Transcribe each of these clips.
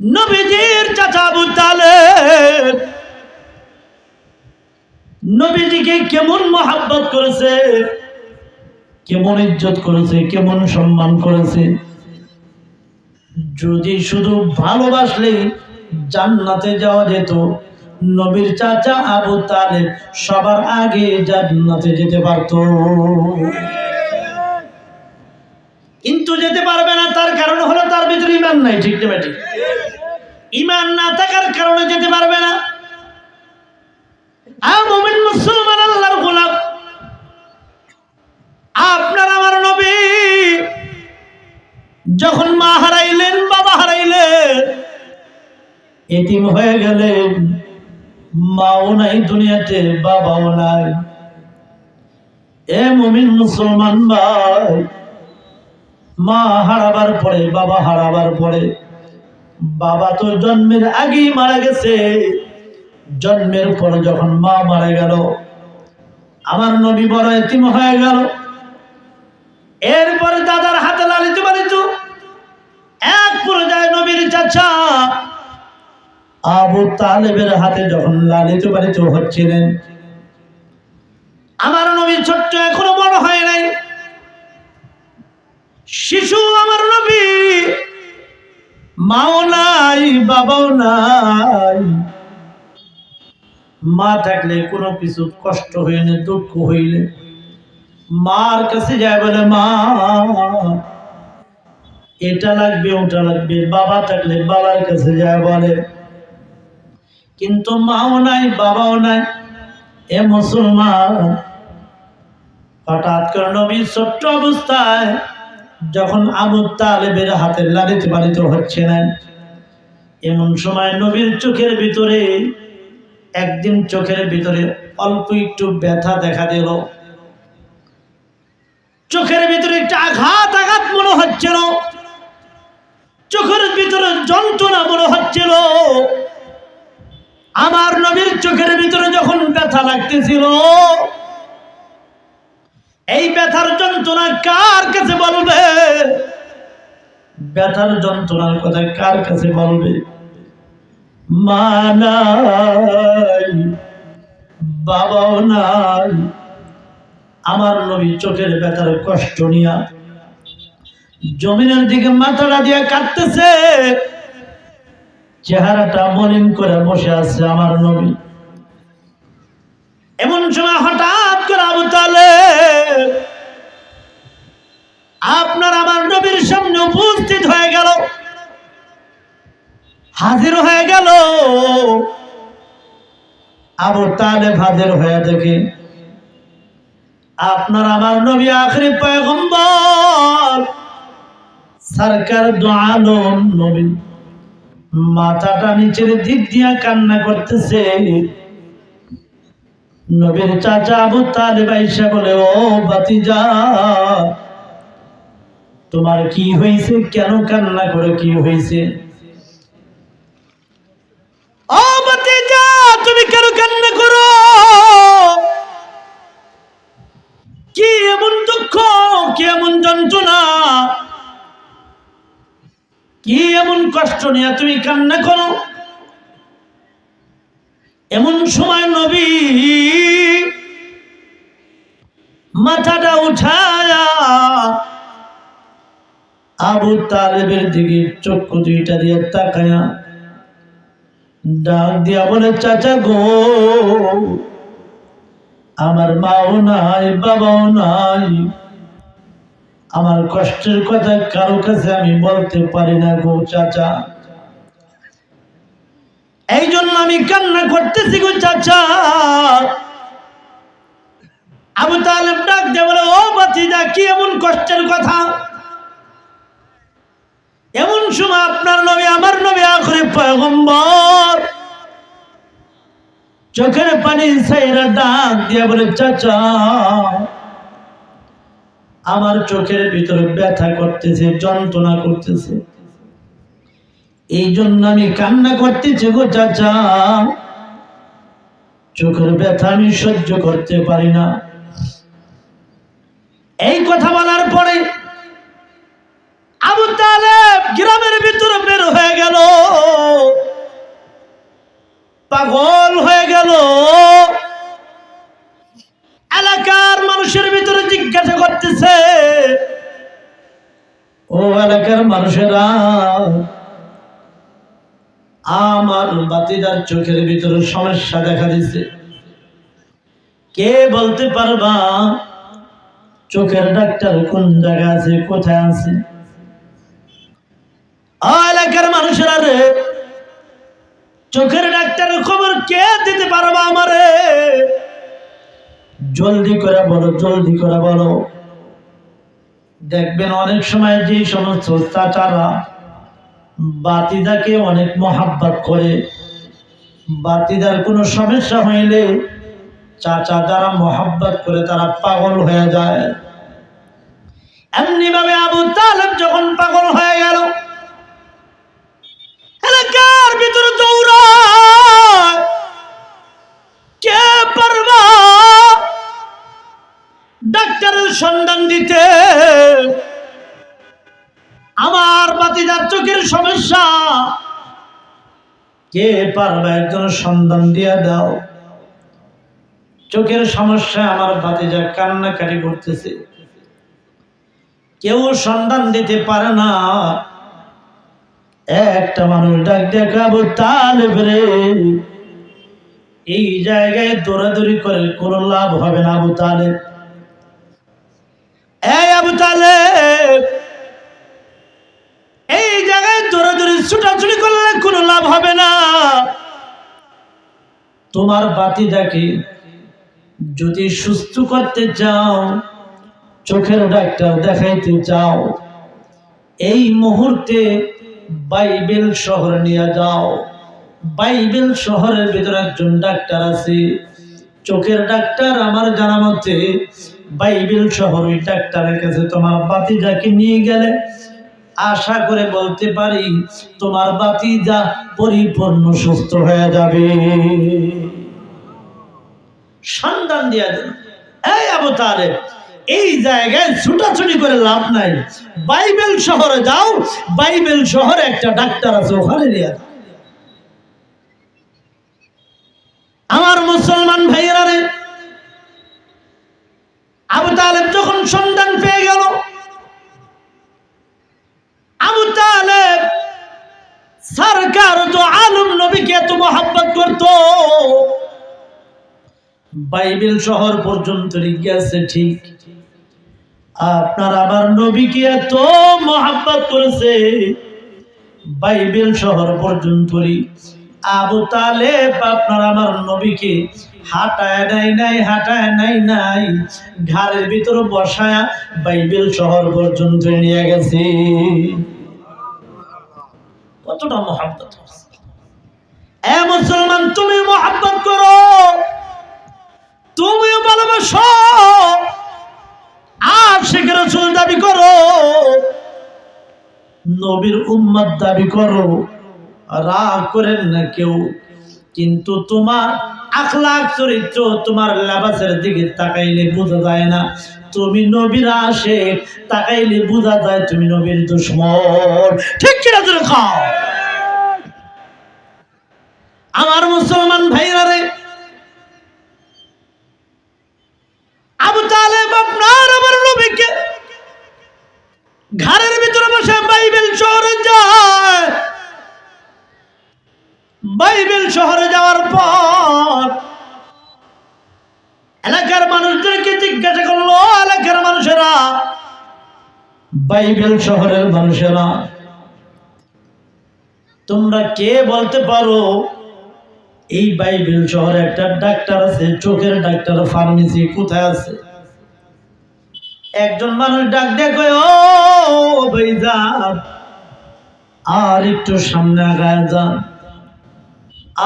নবীজির চাচা আবু তালেব নবীজিকে কেমন মহাব্বত করেছে, কেমন ইজ্জত করেছে, কেমন সম্মান করেছে। যদি শুধু ভালোবাসলে জান্নাতে যাওয়া যেত, নবীর চাচা আবু তালেব সবার আগে জান্নাতে যেতে পারত। কিন্তু যেতে পারবে না, তার কারণ হলো তার ভিতরে ইমান নাই, ঠিক না ঠিক ইমান না থাকার কারণে যেতে পারবে না। মুমিন মুসলমান, আল্লাহর গোলাপ আপনার আমার নবী যখন মা হারাইলেন, বাবা হারাইলেন, এতিম হয়ে গেলেন, মাও নাই দুনিয়াতে, বাবাও নাই। এ মুমিন মুসলমান ভাই মা হারাবার পরে, বাবা হারাবার পরে, বাবা তো জন্মের আগেই মারা গেছে। জন্মের পরে যখন মা মারা গেল, আমার নবী বড় এতিম হয়ে গেল। এরপরে দাদার হাতে লালিত পালিত এক পর্যায়ে নবীর চাচা আবু তালেবের হাতে যখন লালিত পালিত হচ্ছিলেন, আমার নবী ছোট্ট এখনও বড় হয় নাই। শিশু আমার নবী। মাও নাই, বাবাও নাই। মা থাকলে কোনো কিছু কষ্ট হইলে দুঃখ হইলে মার কাছে যায় বলে, মা, এটা লাগবে, ওটা লাগবে। বাবা থাকলে বাবার কাছে যায় বলে। কিন্তু মাও নাই, বাবাও নাই। এ মুসলমান, হঠাৎ করে নবীর ছোট্ট অবস্থায় যখন আবু তালেবের হাতের লালিত পালিত হচ্ছে না, এমন সময় নবীর চোখের ভিতরে, একদিন চোখের ভিতরে অল্প একটু ব্যথা দেখা দিল। চোখের ভিতরে একটা আঘাত আঘাত মনে হচ্ছিল। চোখের ভিতরে যন্ত্রণা মনে হচ্ছিল। আমার নবীর চোখের ভিতরে যখন ব্যথা লাগতেছিল এই ব্যথার যন্ত্রণা কার কাছে বলবে? ব্যথার যন্ত্রণার কথা কার কাছে বলবে? বাবাও নাই। আমার নবী চোখের ব্যথার কষ্ট নিয়া জমিনের দিকে মাথাটা দিয়ে কাটতেছে চেহারাটা মলিন করে বসে আছে আমার নবী। এমন সময় হঠাৎ করে আবু তালেব আপনার আমার নবীর সামনে উপস্থিত হয়ে গেল। হাজির হয়ে গেল। আবু তালেব হাজির হয়ে দেখে, আপনার আমার নবী আখরি পয়গম্বর, সরকার দোয়ালম নবী, মাথাটা নিচের দিক দিয়া কান্না করতেছে। নবীর চাচা আবু তালেব আইসা বলে, ও বাতিজা তোমার কি হয়েছে? কেন কান্না করে কি হয়েছে? এমন দুঃখ কি এমন কষ্ট নিয়ে তুমি কান্না করো? এমন সময় নবী মাথাটা উঠায়া আবু তালেবের দিকে চক্ষু দুইটা দিয়ে তাকায়া ডাক দিয়া বলে, চাচা গো, আমার মাও নাই, বাবাও নাই। আমার কষ্টের কথা কারও কাছে আমি বলতে পারি না গো, চাচা। এই জন্য আমি কান্না করতেছি গো, চাচা। আবু তালেব ডাক দিয়ে বলে, ও বাতিজা কি এমন কষ্টের কথা? এমন সময় আপনার নবী, আমার নবী আখরে পয়গম্বর। চোখের পানি সাইরা ডাক দিয়ে বলে, চাচা, আমার চোখের ভিতরে ব্যথা করতেছে, যন্ত্রণা করতেছে। এই জন্য আমি কান্না করতেছি গো চাচা। চোখের ব্যথা আমি সহ্য করতে পারি না। এই কথা বলার পরে আবু তালেব গ্রামের ভিতরে বের হয়ে গেল। পাগল হয়ে গেল। এলাকার মানুষের ভিতরে জিজ্ঞাসা করতেছে, ও এলাকার মানুষেরা, আমার বাতিদার চোখের ভিতরে সমস্যা দেখা দিছে কে বলতে পারবা চোখের ডাক্তার কোন জায়গা আছে, কোথায় আছে? এলাকার মানুষেরা রে, চোখের ডাক্তারের খবর কে দিতে পারবা আমারে? জলদি করে বলো, জলদি করে বলো। দেখবেন অনেক সময় যে সমস্ত চাচারা বাতিদাকে অনেক মহাব্বত করে। বাতিদার কোনো সমস্যা হইলে চাচা যারা মহাব্বত করে তারা পাগল হয়ে যায়। এমনি ভাবে আবু তালেব যখন পাগল হয়ে গেল, এলাকার ভিতরে দৌড়া কে পারবা? ডাক্তারের সন্ধান দিতে। আমার বাতিদার চোখের সমস্যা। কে পারবে একজন সন্ধান দিয়ে দাও। চোখের সমস্যা আমার বাতিজা কান্নাকাটি করতেছে। কেউ সন্ধান দিতে পারে না। একটা মানুষ ডাক দেখাবো তালেব এই জায়গায় দৌড়াদৌড়ি করে কোনো লাভ হবে না আবু তালেব। এই আবু তালেব, এই জায়গায় দৌড়াদৌড়ি, ছুটাছুটি করলে কোনো লাভ হবে না। তোমার বাতিদাকে যদি সুস্থ করতে চাও, চোখের ডাক্তার দেখাইতে চাও, এই মুহূর্তে বাইবেল শহর নিয়ে যাও। বাইবেল শহরের ভিতরে একজন ডাক্তার আছে। চোখের ডাক্তার আমার জানা মতে, বাইবেল শহর ওই ডাক্তারের কাছে তোমার বাতিজাকে নিয়ে গেলে আশা করে বলতে পারি, তোমার বাতিজা পরিপূর্ণ সুস্থ হয়ে যাবে। সন্ধান দিয়া দেন এই তালেব, এই জায়গায় ছুটাছুটি করে লাভ নাই। বাইবেল শহরে যাও, বাইবেল শহরে একটা ডাক্তার আছে, ওখানে নিয়ে আমার মুসলমান ভাইয়েরা রে, আবু তালেব যখন সন্ধান পেয়ে গেল, আবু তালেব সরকার তো আলম নবীকে এত মহাব্বত করত। বাইবেল শহর পর্যন্ত গিয়েছে ঠিক। আপনার আবার নবীকে এত মহাব্বত করেছে, বাইবেল শহর পর্যন্ত আবু তালেব আপনার আমার নবীকে হাঁটায় নাই নাই, হাঁটায় নাই নাই ঘরের ভিতরে বসায়া বাইবেল শহর পর্যন্ত নিয়ে গেছে। কতটা মহাব্বত এ মুসলমান, তুমি মহাব্বত করো। তুমিও ভালোবাসো। আর শেখের চুল দাবি করো। নবীর উম্মত দাবি করো। রাগ করেন না কেউ। কিন্তু তোমার আখলাখ চরিত্র তোমার লেবাসের দিকে তাকাইলে বোঝা যায় না। তুমি নবীর আসে তাকাইলে বোঝা যায় তুমি নবীর দুশ্মন। ঠিক কিনা তুমি খাও আমার মুসলমান ভাইরা রে বাইবেল শহরের মানুষেরা, তোমরা কে বলতে পারো? এই বাইবেল শহরে একটা ডাক্তার আছে, চোখের ডাক্তার ফার্মেসি কোথায় আছে? একজন মানুষ ডাক দেখো আর একটু সামনে আগায় যান।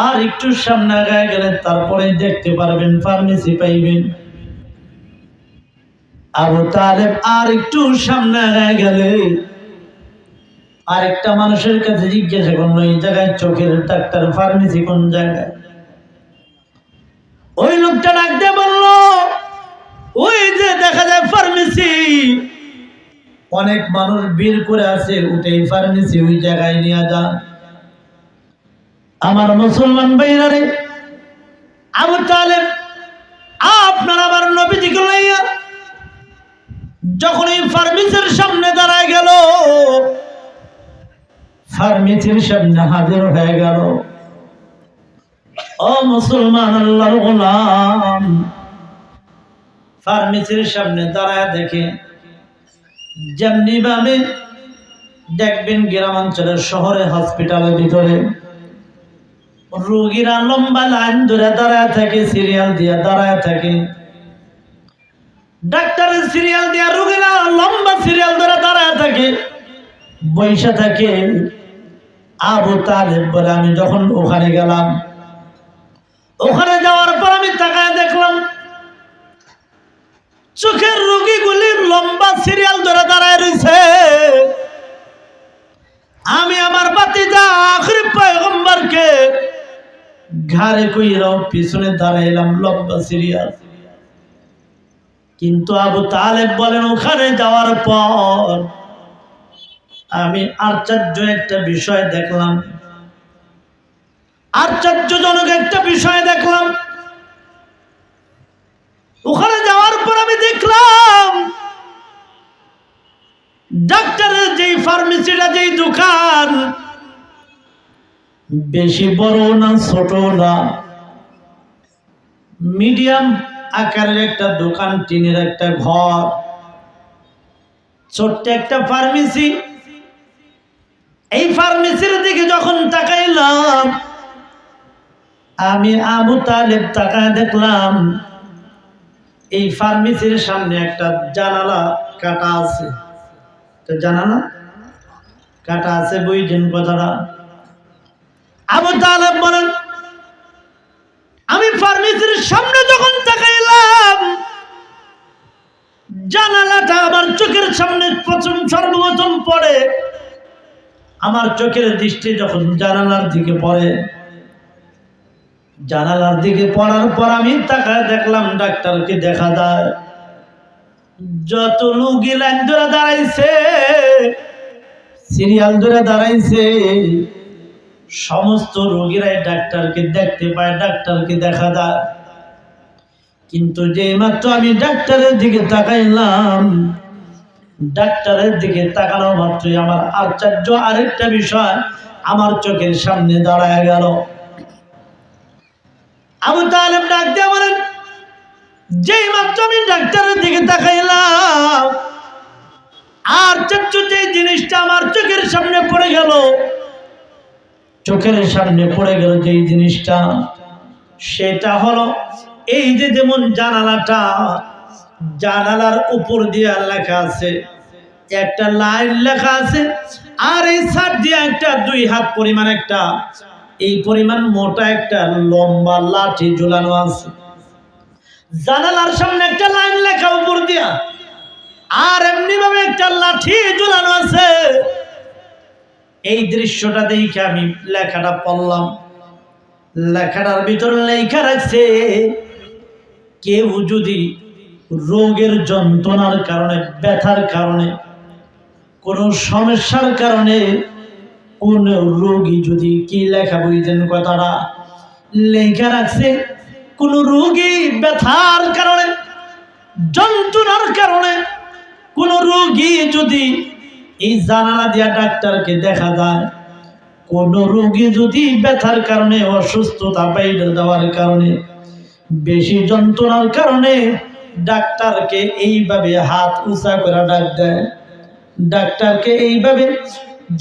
আর একটু সামনে আগায় গেলে তারপরে দেখতে পারবেন ফার্মেসি পাইবেন। আবু তালেব আর একটু সামনে গেলে আরেকটা মানুষের কাছে জিজ্ঞাসা করল, এই জায়গায় চোখের ডাক্তার ফার্মেসি কোন জায়গায়? ওই লোকটা ডাক দিয়ে বলল, ওই যে দেখা যায় ফার্মেসি অনেক মানুষ বের করে আছে ওটাই ফার্মেসি ওই জায়গায় নিয়ে যান। আমার মুসলমান ভাইরা রে, আবু তালেব, আপনার আমার নবীজিকে লইয়া যখন এই ফার্মেসির সামনে দাঁড়ায় গেল, ফার্মেসির সামনে হাজির হয়ে গেল। ও মুসলমান আল্লাহর গোলাম, ফার্মেসির সামনে দাঁড়ায় দেখে যেমনি ভাবে দেখবেন গ্রামাঞ্চলের শহরে হসপিটালের ভিতরে, রোগীরা লম্বা লাইন ধরে দাঁড়ায় থাকে সিরিয়াল দিয়ে দাঁড়ায় থাকে। ডাক্তারের সিরিয়াল দেওয়া রোগীরা লম্বা সিরিয়াল ধরে দাঁড়ায় থাকে বৈশা থাকে। আবু তালেব বলে, আমি যখন ওখানে গেলাম, ওখানে যাওয়ার পর আমি তাকায় দেখলাম, চোখের রোগীগুলির লম্বা সিরিয়াল ধরে দাঁড়ায় রয়েছে আমি আমার বাতিজা আখরি পয়গম্বরকে ঘাড়ে কইরাও পিছনে দাঁড়াইলাম লম্বা সিরিয়াল। কিন্তু আবু তালেব বলেন, ওখানে যাওয়ার পর আমি আশ্চর্য একটা বিষয় দেখলাম। আশ্চর্যজনক একটা বিষয় দেখলাম। ওখানে যাওয়ার পর আমি দেখলাম, ডাক্তারের যেই ফার্মেসিটা, যেই দোকান বেশি বড় না, ছোট না, মিডিয়াম আকারের একটা দোকান, টিনের একটা ঘর, ছোট্ট একটা ফার্মেসি এই ফার্মেসির দিকে যখন তাকাইলাম, আমি আবু তালেব তাকায় দেখলাম, এই ফার্মেসির সামনে একটা জানালা কাটা আছে। তো জানালা কাটা আছে বুঝছেন কথাটা। আবু তালেব বলেন আমি ফার্মেসির সামনে যখন তাকাইলাম, জানালাটা আমার চোখের সামনে প্রথম সর্বপ্রথম পড়ে। আমার চোখের দৃষ্টি যখন জানালার দিকে পড়ে, জানালার দিকে পড়ার পর আমি তাকায় দেখলাম, ডাক্তারকে দেখা যায়। যত লুগি লাইন ধরে দাঁড়াইছে সিরিয়াল ধরে দাঁড়াইছে সমস্ত রোগীরাই ডাক্তারকে দেখতে পায়, ডাক্তারকে দেখা যায়। কিন্তু যে মাত্র আমি ডাক্তারের দিকে তাকাইলাম, ডাক্তারের দিকে তাকানো মাত্রই আমার আশ্চর্য আরেকটা বিষয় আমার চোখের সামনে দাঁড়ায় গেল। আবু তালেব ডাক দিয়ে বলেন যেই মাত্র আমি ডাক্তারের দিকে তাকাইলাম আর চাচ্ছু যে জিনিসটা আমার চোখের সামনে পড়ে গেল চোখের সামনে পড়ে গেল যেই জিনিসটা, সেটা হলো এই যে যেমন জানালাটা, জানালার উপর দিয়ে লেখা আছে, একটা লাইন লেখা আছে, আর এই সার দিয়ে একটা দুই হাত পরিমাণ একটা, এই পরিমাণ মোটা একটা লম্বা লাঠি ঝুলানো আছে। জানালার সামনে একটা লাইন লেখা উপর দিয়া, আর এমনি ভাবে একটা লাঠি ঝুলানো আছে। এই দৃশ্যটা দেখে আমি লেখাটা পড়লাম। লেখাটার ভিতরে লেখা রাখছে কেউ যদি রোগের যন্ত্রণার কারণে, ব্যথার কারণে, কোনো সমস্যার কারণে কোন রোগী যদি কি লেখা বুঝছেন কথাটা? লেখা রাখছে কোন রোগী ব্যথার কারণে, যন্ত্রণার কারণে, কোন রোগী যদি এই জানালা দিয়া ডাক্তারকে দেখা যায়, কোন রোগী যদি ব্যথার কারণে, অসুস্থতা বাইরে দেওয়ার কারণে, বেশি যন্ত্রণার কারণে ডাক্তারকে এইভাবে হাত উঁচা করে ডাক দেয়। ডাক্তারকে এইভাবে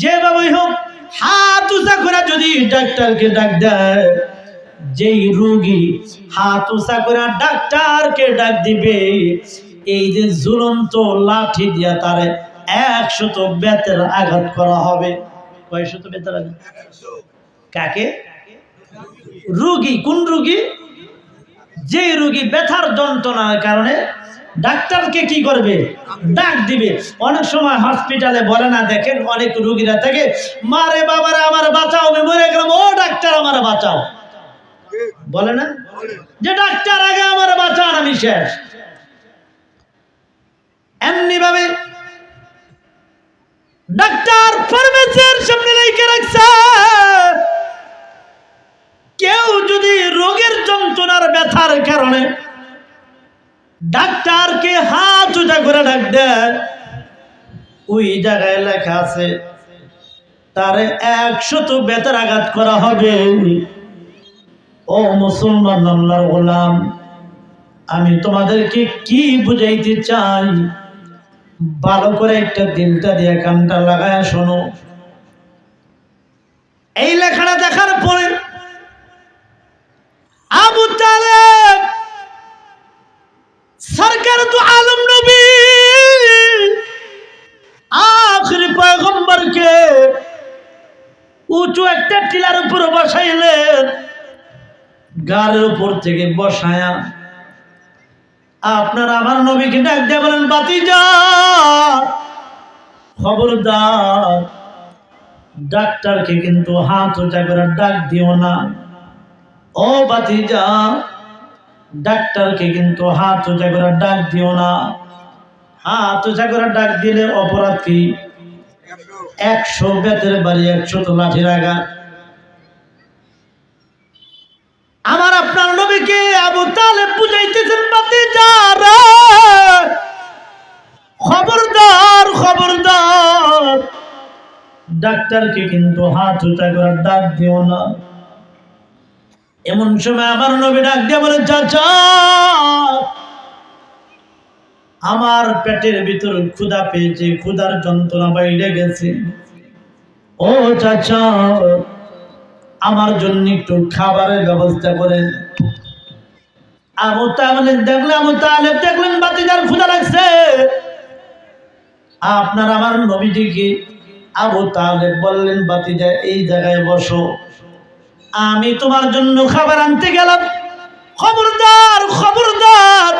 যেভাবে হোক, হাত উঁচা করে যদি ডাক্তারকে ডাক দেয়, যেই রোগী হাত উঁচা করে ডাক্তারকে ডাক দিবে, এই যে ঝুলন্ত লাঠি দিয়া তারে একশত বেতের আঘাত করা হবে। কয়শত বেতের আঘাত? কাকে? রুগী। কোন রুগী? যে রুগী ব্যথার যন্ত্রণার কারণে ডাক্তারকে কি করবে? ডাক দিবে। অনেক সময় হসপিটালে বলে না, দেখেন, অনেক রুগীরা থাকে, মারে বাবারা, আমার বাঁচাও, আমি মরে গেলাম। ও ডাক্তার, আমার বাঁচাও। বলে না? যে ডাক্তার, আগে আমার বাঁচান, আমি শেষ। এমনি ভাবে ডাক্তার ফার্মেসির সামনে লিখে রাখছে। কেউ যদি রোগের যন্ত্রণার ব্যথার কারণে ডাক্তারকে হাত উঁচা করে ডাক দেয়, ওই জায়গায় লেখা আছে, তারে একশত বেতার আঘাত করা হবে। ও মুসলমান আল্লাহর গোলাম, আমি তোমাদেরকে কি বুঝাইতে চাই? ভালো করে একটা দিলটা দিয়ে কানটা লাগায় শোনো। এই লেখাটা দেখার পরে আবু তালেব সরকার তো আলম নবী, আখরি পয়গম্বরকে উঁচু একটা টিলার উপর বসাইলেন। গাড়ের উপর থেকে বসায়া আপনার আমার নবীকে ডাক দিয়ে বলেন বাতি যা খবরদার, ডাক্তারকে কিন্তু হাত উঁচা করে ডাক দিও না। ও বাতি যা ডাক্তারকে কিন্তু হাত উঁচা করে ডাক দিও না। হাত উঁচা করে ডাক দিলে অপরাধ কি? একশো বেতের বাড়ি, একশো তো লাঠির আঘাত আমার আপনার নবীকে আবু তালেব বুঝাইতেছেন বাতি যারা খবরদার খবরদার। ডাক্তারকে কিন্তু হাত উঁচা করে ডাক দিও না। এমন সময় আমার নবী ডাক দিয়ে বলে আমার পেটের ভিতর ক্ষুধা পেয়েছে, ক্ষুধার যন্ত্রণা বাইরে গেছে। ও চাচা, আমার জন্য একটু খাবারের ব্যবস্থা করেন। আমু তাহলে দেখলে আমু তাহলে দেখলেন বাতিজার ক্ষুধা লাগছে। আপনার আমার নবীজিকে আবু তাহলে বললেন বাতিজা এই জায়গায় বসো। আমি তোমার জন্য খাবার আনতে গেলাম। খবরদার খবরদার।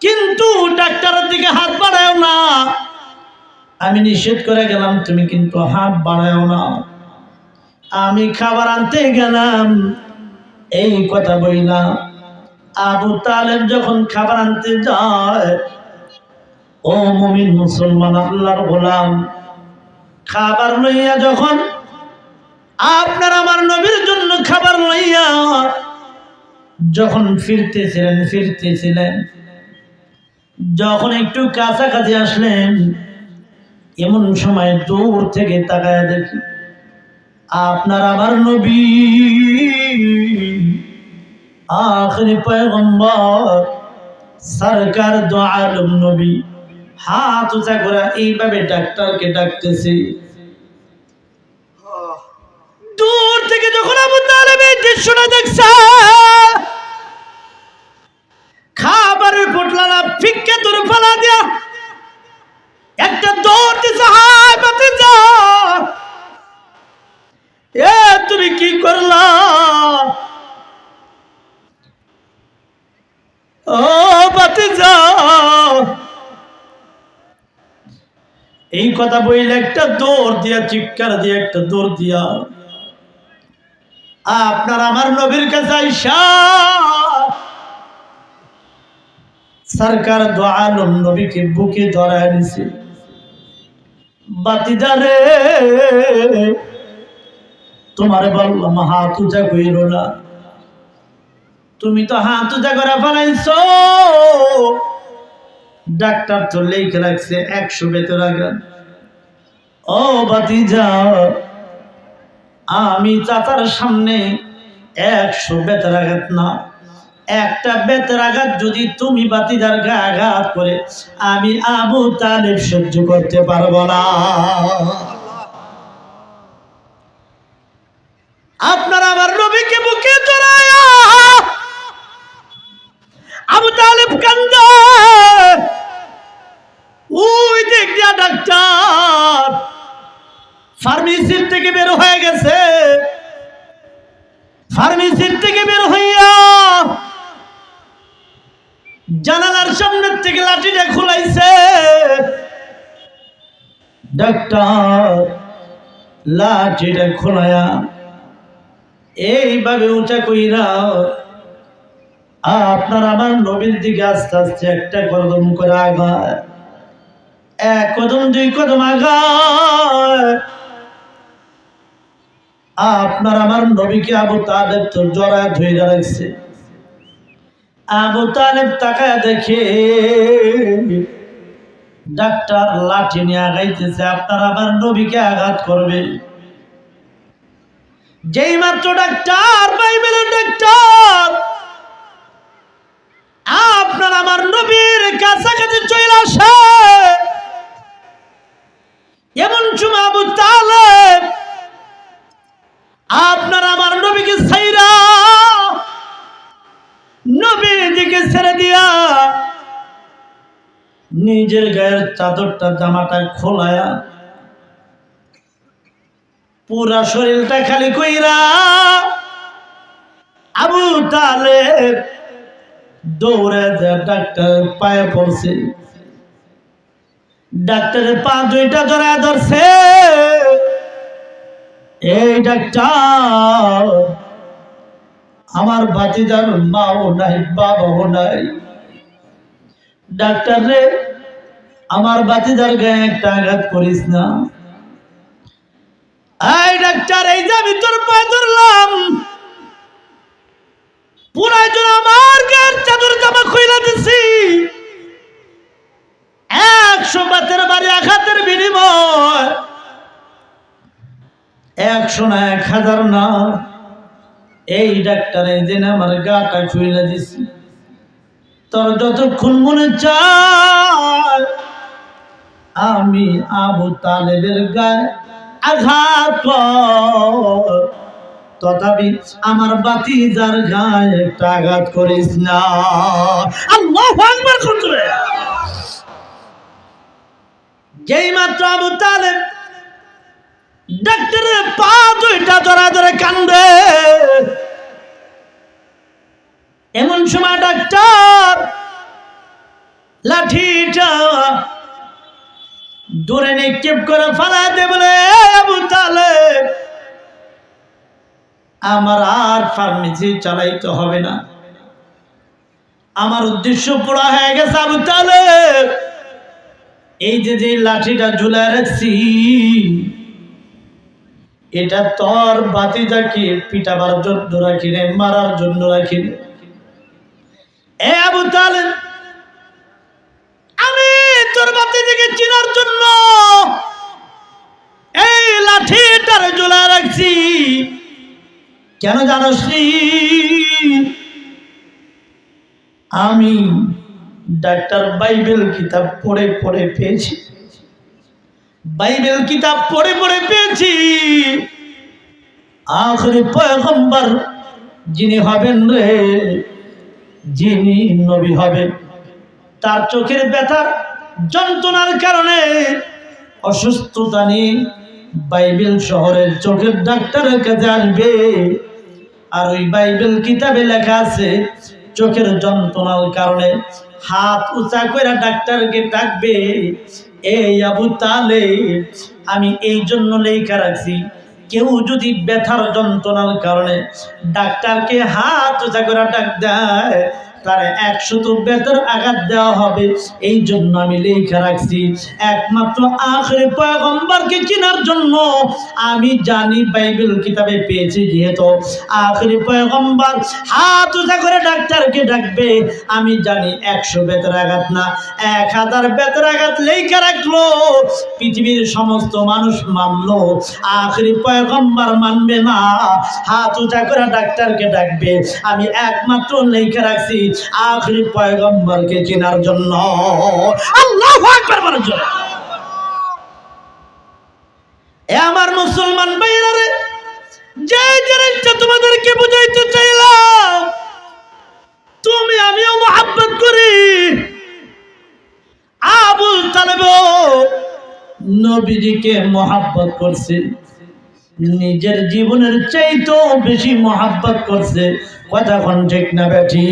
কিন্তু ডাক্তারের দিকে হাত বাড়ায়ও না। আমি নিষেধ করে গেলাম, তুমি কিন্তু হাত বাড়ায়ও না। আমি খাবার আনতে গেলাম। এই কথা বই না আবু তালেব যখন খাবার আনতে যায়, ও মুমিন মুসলমান, আল্লাহর গোলাম, খাবার লইয়া যখন আপনার আমার নবীর জন্য খাবার লইয়া যখন ফিরতেছিলেন ফিরতেছিলেন, যখন একটু কাছাকাছি আসলেন, এমন সময় দূর থেকে তাকায় দেখি, আপনার আমার নবী আখরি পয়গম্বর, সরকার দো নবী। হাত উঁচা করে এইভাবে ডাক্তারকে ডাকতেছে। দূর থেকে যখন আবু তালেব দৃশ্যটা দেখছে, খাবারের পোটলাটা ফিক্কে দূরে ফেলা দিয়া একটা দৌড় দিছে, হায় বাতি যা। এ, তুমি কি করলা? এই কথা বইলে একটা দৌড় দিয়া, চিৎকার দিয়ে, একটা দৌড় দিয়া। আপনার আমার নবীর কাছে আইসা। সরকার দোয়ালম নবীকে বুকে ধরায় নিছে। বাতিদারে তোমার বললাম হাত উজা কইর না। তুমি তো হাত উজা করে ফেলাইছো। ডাক্তার তো লেখে রাখছে, একশো বেতন আগান। ও বাতিজা আমি চাচার সামনে একশো বেতের আঘাত না। একটা বেতের আঘাত যদি তুমি বাতিদার গা আঘাত করে, আমি আবু তালেব সহ্য করতে পারব না। আপনার আমার নবীকে বুকে চড়ায়া আবু তালেব কান্দা ওই দেখিয়া ডাক্তার ফার্মেসির থেকে বের হয়ে গেছে। ফার্মেসির থেকে বের হইয়া জানালার সামনের থেকে লাঠিটা খুলাইছে। ডাক্তার, লাঠিটা খোলায়া এইভাবে উঁচা কইরা আপনার আমার নবীর দিকে আস্তে আস্তে একটা কদম করে আগায়। এক কদম, দুই কদম আগায়। আপনার আমার নবীকে আবু তাদের তো জড়ায় ধরে রাখছে। আবু তালেব তাকায় দেখে ডাক্তার লাঠি নিয়ে আগাইতেছে, আপনার আমার নবীকে আঘাত করবে। যেই মাত্র ডাক্তার, বাইবেলের ডাক্তার। আপনার আমার নবীর কাছাকাছি চলে আসে। এমন সময় আবু আপনার আমার নবীকে সাইরা নবীর দিকে ছেড়ে দিয়া নিজের গায়ের চাদরটা জামাটা খোলায়া পুরা শরীরটা খালি কইরা আবু তালে দৌড়ে যা ডাক্তার পায়ে পড়ছে। ডাক্তারের পা দুইটা জড়া ধরছে। এই ডাক্তার, আমার বাতিদার মাও নাই, বাবাও নাই। ডাক্তার রে, আমার বাতিদার গায়ে একটা আঘাত করিস না। এই ডাক্তার, এই যে আমি তোর পায়ে ধরলাম। পুরাই জন আমার গায়ের চাদর জামা খুইলা দিছি। একশো বাতের বাড়ি আঘাতের বিনিময়। একশো না এক হাজার না। এই ডাক্তারে দিন আমার গাটা খুইলা দিছি। তোর যতক্ষণ মনে চায়, আমি আবু তালেবের গায়ে আঘাত কর। তথাপি আমার বাতি যার গায়ে একটা আঘাত করিস না। করতে যেই মাত্র আবু তালেব ডাক্তারের পা দুইটা ধরা ধরে কান্দে। এমন সময় ডাক্তার লাঠিটা দূরে নিক্ষেপ করে ফালা দে বলে আবু আমার আর ফার্মেসি চালাইতে হবে না। আমার উদ্দেশ্য পুরা হয়ে গেছে আবু তালেব। এই যে যে লাঠিটা ঝুলায় রাখছি, এটা তোর বাতি বাতিটাকে পিটাবার জন্য রাখি রে মারার জন্য রাখি রে এ আবু তালেব আমি তোর বাতি থেকে চেনার জন্য এই লাঠিটার ঝোলা রাখছি। কেন জানোস? আমি ডাক্তার বাইবেল কিতাব পড়ে পড়ে পেয়েছি। বাইবেল কিতাব পড়ে পড়ে পেয়েছি। আখরি পয়গম্বর যিনি হবেন রে, যিনি নবী হবেন, তার চোখের ব্যথার যন্ত্রণার কারণে অসুস্থতা নিয়ে বাইবেল শহরের চোখের ডাক্তারের কাছে আসবে। আর ওই বাইবেল কিতাবে লেখা আছে, চোখের যন্ত্রণার কারণে হাত উঁচা করে ডাক্তারকে ডাকবে, এই আবু তালে আমি এই জন্য লেখা রাখছি, কেউ যদি ব্যথার যন্ত্রণার কারণে ডাক্তারকে হাত উঁচা করে ডাক দেয় তার একশত বেতর আঘাত দেওয়া হবে। এই জন্য আমি লেখা রাখছি, একমাত্র আখরে পয়গম্বরকে চেনার জন্য আমি জানি বাইবেল কিতাবে পেয়েছি যেহেতু আখরে পয়গম্বর হাত উঁচা করে ডাক্তারকে ডাকবে। আমি জানি একশো বেতর আঘাত না, এক হাজার বেতর আঘাত লেখা রাখল। পৃথিবীর সমস্ত মানুষ মানলো, আখরি পয়গম্বর মানবে না, হাত উঁচা করে ডাক্তারকে ডাকবে। আমি একমাত্র লেখা রাখছি আখরি পয়গম্বরকে চেনার জন্য। আল্লাহ বলার জন্য এ আমার মুসলমান ভাইরা রে, যে জিনিসটা তোমাদেরকে বুঝাইতে চাইলাম, তুমি আমিও মোহাব্বত করি। আবুল তালেব নবীজিকে মোহাব্বত করছে। নিজের জীবনের চাইতেও বেশি মহাব্বত করছে। কথা ঠিক না বেঠি